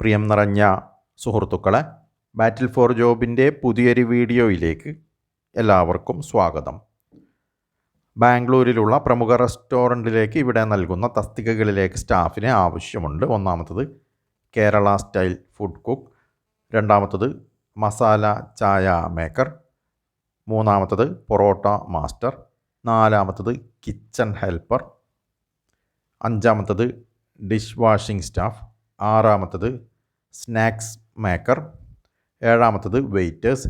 പ്രിയം നിറഞ്ഞ സുഹൃത്തുക്കളെ ബാറ്റിൽ ഫോർ ജോബിന്റെ പുതിയൊരു വീഡിയോയിലേക്ക് എല്ലാവർക്കും സ്വാഗതം. ബാംഗ്ലൂരിലുള്ള പ്രമുഖ റെസ്റ്റോറന്റിലേക്ക് ഇവിടെ നൽകുന്ന തസ്തികകളിലേക്ക് സ്റ്റാഫിനെ ആവശ്യമുണ്ട്. ഒന്നാമത്തത് കേരള സ്റ്റൈൽ ഫുഡ് കുക്ക് രണ്ടാമത്തത് മസാല ചായ മേക്കർ മൂന്നാമത്തത് പൊറോട്ട മാസ്റ്റർ നാലാമത്തത് കിച്ചൺ ഹെൽപ്പർ അഞ്ചാമത്തത് ഡിഷ് വാഷിംഗ് സ്റ്റാഫ് ആറാമത്തത് സ്നാക്സ് മേക്കർ. ഏഴാമത്തത് വെയിറ്റേഴ്സ്.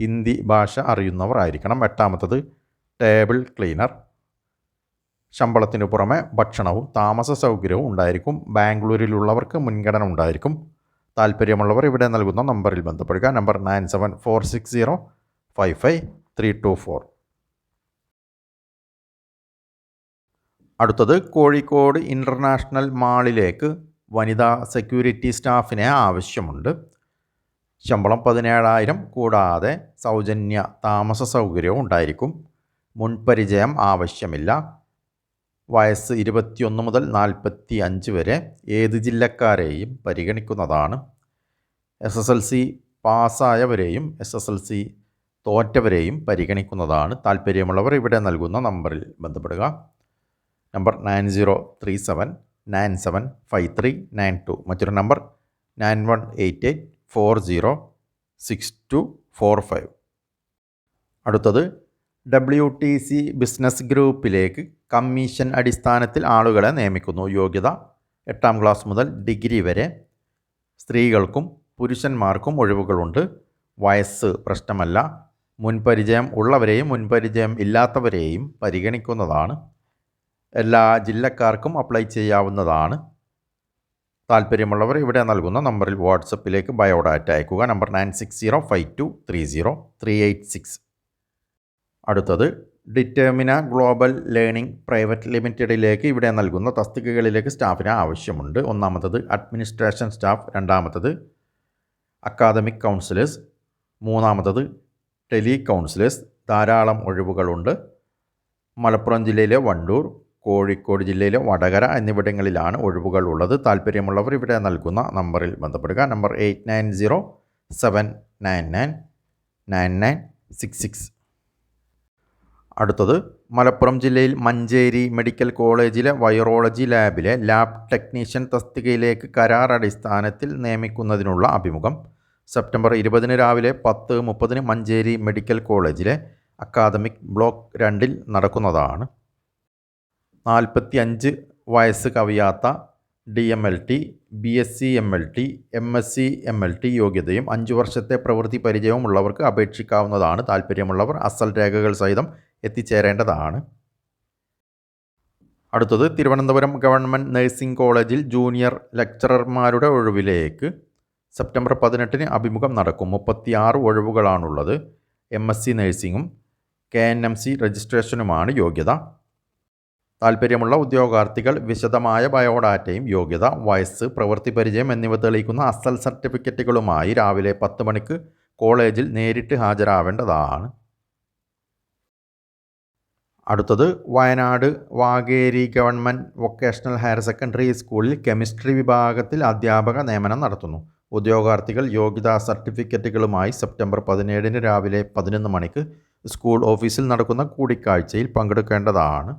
ഹിന്ദി ഭാഷ അറിയുന്നവർ ആയിരിക്കണം. എട്ടാമത്തത് ടേബിൾ ക്ലീനർ. ശമ്പളത്തിന് പുറമെ ഭക്ഷണവും താമസ സൗകര്യവും ഉണ്ടായിരിക്കും. ബാംഗ്ലൂരിലുള്ളവർക്ക് മുൻഗണന ഉണ്ടായിരിക്കും. താല്പര്യമുള്ളവർ ഇവിടെ നൽകുന്ന നമ്പറിൽ ബന്ധപ്പെടുക. Number nine seven four six zero five five three two four. അടുത്തത് കോഴിക്കോട് ഇന്റർനാഷണൽ മാളിലേക്ക് വനിതാ സെക്യൂരിറ്റി സ്റ്റാഫിനെ ആവശ്യമുണ്ട്. ശമ്പളം പതിനേഴായിരം കൂടാതെ സൗജന്യ താമസ സൗകര്യവും ഉണ്ടായിരിക്കും. മുൻപരിചയം ആവശ്യമില്ല. വയസ്സ് ഇരുപത്തിയൊന്ന് മുതൽ നാൽപ്പത്തി അഞ്ച് വരെ ഏത് ജില്ലക്കാരെയും പരിഗണിക്കുന്നതാണ്. എസ് എസ് എൽ സി പാസ്സായവരെയും എസ് എസ് എൽ സി തോറ്റവരെയും പരിഗണിക്കുന്നതാണ്. താല്പര്യമുള്ളവർ ഇവിടെ നൽകുന്ന നമ്പറിൽ ബന്ധപ്പെടുക. Number nine zero three seven nine seven five three nine two. മറ്റൊരു number nine one eight eight four zero six two four five. അടുത്തത് ഡബ്ല്യു ടി സി ബിസിനസ് ഗ്രൂപ്പിലേക്ക് കമ്മീഷൻ അടിസ്ഥാനത്തിൽ ആളുകളെ നിയമിക്കുന്നു. യോഗ്യത എട്ടാം ക്ലാസ് മുതൽ ഡിഗ്രി വരെ സ്ത്രീകൾക്കും പുരുഷന്മാർക്കും ഒഴിവുകളുണ്ട്. വയസ്സ് പ്രശ്നമല്ല. മുൻപരിചയം ഉള്ളവരെയും മുൻപരിചയം ഇല്ലാത്തവരെയും പരിഗണിക്കുന്നതാണ് എല്ലാ ജില്ലക്കാർക്കും അപ്ലൈ ചെയ്യാവുന്നതാണ്. താല്പര്യമുള്ളവർ ഇവിടെ നൽകുന്ന നമ്പറിൽ വാട്സപ്പിലേക്ക് ബയോഡാറ്റ അയക്കുക. Number nine six zero five two three zero three eight six. അടുത്തത് ഡിറ്റർമിന ഗ്ലോബൽ ലേണിംഗ് പ്രൈവറ്റ് ലിമിറ്റഡിലേക്ക് ഇവിടെ നൽകുന്ന തസ്തികകളിലേക്ക് സ്റ്റാഫിന് ആവശ്യമുണ്ട്. ഒന്നാമത്തത് അഡ്മിനിസ്ട്രേഷൻ സ്റ്റാഫ്. രണ്ടാമത്തത് അക്കാദമിക് കൗൺസിലേഴ്സ്. മൂന്നാമത്തത് ടെലി കൗൺസിലേഴ്സ്. ധാരാളം ഒഴിവുകളുണ്ട്. മലപ്പുറം ജില്ലയിലെ വണ്ടൂർ കോഴിക്കോട് ജില്ലയിലെ വടകര എന്നിവിടങ്ങളിലാണ് ഒഴിവുകൾ ഉള്ളത്. താല്പര്യമുള്ളവർ ഇവിടെ നൽകുന്ന നമ്പറിൽ ബന്ധപ്പെടുക. Number eight nine zero seven nine nine nine nine six six. അടുത്തത് മലപ്പുറം ജില്ലയിൽ മഞ്ചേരി മെഡിക്കൽ കോളേജിലെ വൈറോളജി ലാബിലെ ലാബ് ടെക്നീഷ്യൻ തസ്തികയിലേക്ക് കരാർ അടിസ്ഥാനത്തിൽ നിയമിക്കുന്നതിനുള്ള അഭിമുഖം. സെപ്റ്റംബർ ഇരുപതിന് രാവിലെ പത്ത് മുപ്പതിന് മഞ്ചേരി മെഡിക്കൽ കോളേജിലെ അക്കാദമിക് ബ്ലോക്ക് രണ്ടിൽ നടക്കുന്നതാണ്. നാൽപ്പത്തി അഞ്ച് വയസ്സ് കവിയാത്ത D M L T B S C M L T M S C M L T യോഗ്യതയും അഞ്ച് വർഷത്തെ പ്രവൃത്തി പരിചയവും ഉള്ളവർക്ക് അപേക്ഷിക്കാവുന്നതാണ്. താല്പര്യമുള്ളവർ അസൽ രേഖകൾ സഹിതം എത്തിച്ചേരേണ്ടതാണ്. അടുത്തത് തിരുവനന്തപുരം ഗവൺമെന്റ് നഴ്സിംഗ് കോളേജിൽ ജൂനിയർ ലെക്ചറർമാരുടെ ഒഴിവിലേക്ക് സെപ്റ്റംബർ പതിനെട്ടിന് അഭിമുഖം നടക്കും. മുപ്പത്തിയാറ് ഒഴിവുകളാണുള്ളത്. എം എസ് സി നഴ്സിംഗും കെ എൻ എം സി രജിസ്ട്രേഷനുമാണ് യോഗ്യത. താല്പര്യമുള്ള ഉദ്യോഗാർത്ഥികൾ വിശദമായ ബയോഡാറ്റയും യോഗ്യത വയസ്സ് പ്രവൃത്തി പരിചയം എന്നിവ തെളിയിക്കുന്ന അസൽ സർട്ടിഫിക്കറ്റുകളുമായി രാവിലെ പത്ത് മണിക്ക് കോളേജിൽ നേരിട്ട് ഹാജരാവേണ്ടതാണ്. അടുത്തത് Wayanad Vageri government vocational higher secondary സ്കൂളിൽ കെമിസ്ട്രി വിഭാഗത്തിൽ അധ്യാപക നിയമനം നടത്തുന്നു. ഉദ്യോഗാർത്ഥികൾ യോഗ്യതാ സർട്ടിഫിക്കറ്റുകളുമായി സെപ്റ്റംബർ പതിനേഴിന് രാവിലെ പതിനൊന്ന് മണിക്ക് സ്കൂൾ ഓഫീസിൽ നടക്കുന്ന കൂടിക്കാഴ്ചയിൽ പങ്കെടുക്കേണ്ടതാണ്.